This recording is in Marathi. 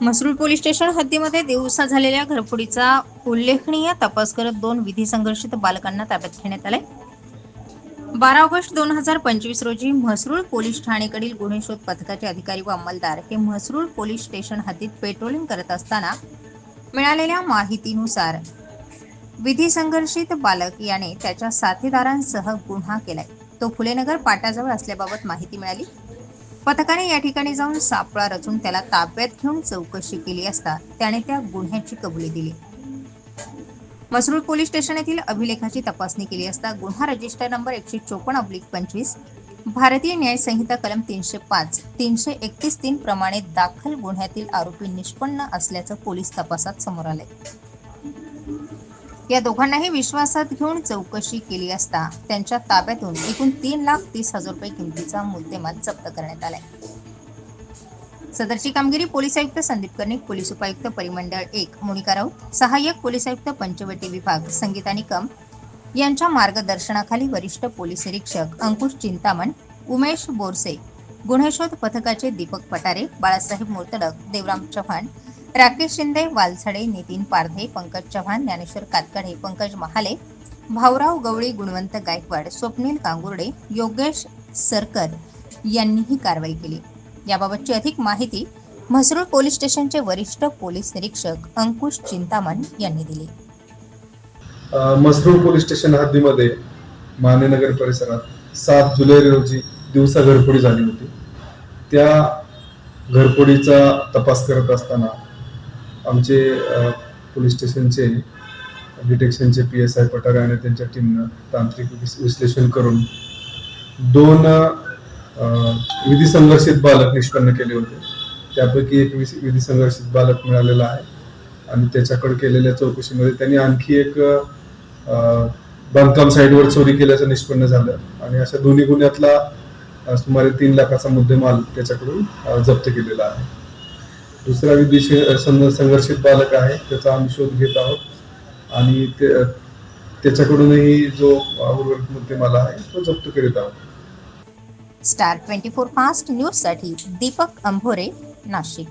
मसरूळ पोलीस स्टेशन हद्दीमध्ये दिवसा झालेल्या घरफोडीचा उल्लेखनीय तपास करत दोन विधी संघर्षित बालकांना ताब्यात घेण्यात आले बारा ऑगस्ट दोन हजार पंचवीस रोजी म्हसरूळ पोलीस ठाणेकडील गुन्हे शोध पथकाचे अधिकारी व अंमलदार हे म्हसरूळ पोलीस स्टेशन हद्दीत पेट्रोलिंग करत असताना मिळालेल्या माहितीनुसार विधी संघर्षित बालक याने त्याच्या साथीदारांसह गुन्हा केलाय. तो फुलेनगर पाटाजवळ असल्याबाबत माहिती मिळाली. पथकाने या ठिकाणी जाऊन सापळा रचून त्याला ताब्यात घेऊन चौकशी केली असता त्याने त्या गुन्ह्याची कबुली दिली. मसरूळ पोलीस स्टेशन येथील अभिलेखाची तपासणी केली असता गुन्हा रजिस्टर नंबर एकशे चोपन्न अब्लिक पंचवीस भारतीय न्याय संहिता कलम तीनशे पाच तीनशे एकतीस तीन प्रमाणे दाखल गुन्ह्यातील आरोपी निष्पन्न असल्याचं पोलीस तपासात समोर आले या दोघांनाही विश्वासात घेऊन चौकशी केली असता त्यांच्या ताब्यातून एकूण तीन लाख तीस हजार रुपये किमतीचा मुद्देमाल जप्त करण्यात आलाय. सदरची कामगिरी पोलीस आयुक्त संदीप कर्णिक पोलीस उपायुक्त परिमंडळ एक मोनिका राऊत सहाय्यक पोलीस आयुक्त पंचवटी विभाग संगीता निकम यांच्या मार्गदर्शनाखाली वरिष्ठ पोलीस निरीक्षक अंकुश चिंतामण उमेश बोरसे गुन्हेशोध पथकाचे दीपक पटारे बाळासाहेब मोर्तडक देवराम चव्हाण राकेश शिंदे वालछडे नितीन पारधे पंकज चव्हाण ज्ञानेश्वर कातकडे पंकज महाले भाऊराव गवळी गुणवंत गायकवाड स्वप्नील कांगुर्डे योगेश सरकर यांनी ही कारवाई केली. याबाबतची अधिक माहिती म्हसरूळ पोलीस स्टेशनचे वरिष्ठ पोलीस निरीक्षक अंकुश चिंतामण यांनी दिली. म्हसरूळ पोलीस स्टेशन हद्दीमध्ये मानेनगर परिसरात सात जुलै रोजी दिवसा घरफोडी झाली होती. त्या घरफोडीचा तपास करत असताना आमचे पोलीस स्टेशनचे डिटेक्शनचे पी एस आय पठारे आणि त्यांच्या टीमनं तांत्रिक विश्लेषण करून दोन विधी संघर्षित बालक निष्पन्न केले होते. त्यापैकी एक विधी संघर्षित बालक मिळालेला आहे आणि त्याच्याकडे केलेल्या चौकशीमध्ये त्यांनी आणखी एक बांधकाम साईडवर चोरी केल्याचं निष्पन्न झालं आणि अशा दोन्ही गुन्ह्यातला सुमारे तीन लाखाचा मुद्देमाल त्याच्याकडून जप्त केलेला आहे. दुसरा विदेश संघ- संघर्षित बालक आहे त्याचा आम्ही शोध घेत आहोत. आणि ते- त्याच्याकडूनही जो उर्वरित मुद्देमाला आहे तो जप्त करीत आहोत. स्टार ट्वेंटी फोर फास्ट न्यूजसाठी दीपक अंभोरे नाशिक.